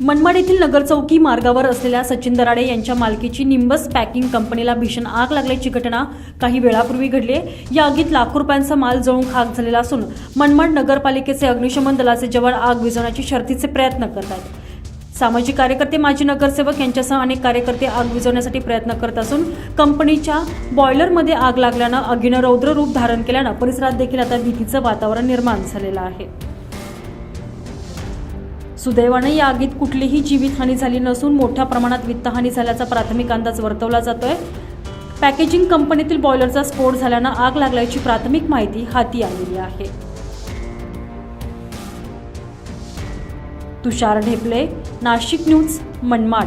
मनमाड येथील नगरचौकी मार्गावर असलेल्या सचिन दराडे यांच्या मालकीची निंबस पॅकिंग कंपनीला भीषण आग लागल्याची घटना काही वेळापूर्वी घडली आहे. या आगीत लाखो रुपयांचा माल जळून खाक झालेला असून मनमाड नगरपालिकेचे अग्निशमन दलाचे जवान आग विझवण्याची शर्थीचे प्रयत्न करत आहेत सामाजिक कार्यकर्ते माजी नगरसेवक यांच्यासह अनेक कार्यकर्ते आग विझवण्यासाठी प्रयत्न करत असून कंपनीच्या बॉयलरमध्ये आग लागल्यानं आगीनं रौद्र रूप धारण केल्यानं परिसरात देखील आता भीतीचं वातावरण निर्माण झालेलं आहे सुदैवाने या आगीत कुठलीही जीवितहानी झाली नसून मोठ्या प्रमाणात वित्तहानी झाल्याचा प्राथमिक अंदाज वर्तवला जातोय. पॅकेजिंग कंपनीतील बॉयलरचा स्फोट झाल्यानं आग लागल्याची प्राथमिक माहिती हाती आलेली आहे. तुषार ढेपले नाशिक न्यूज मनमाड.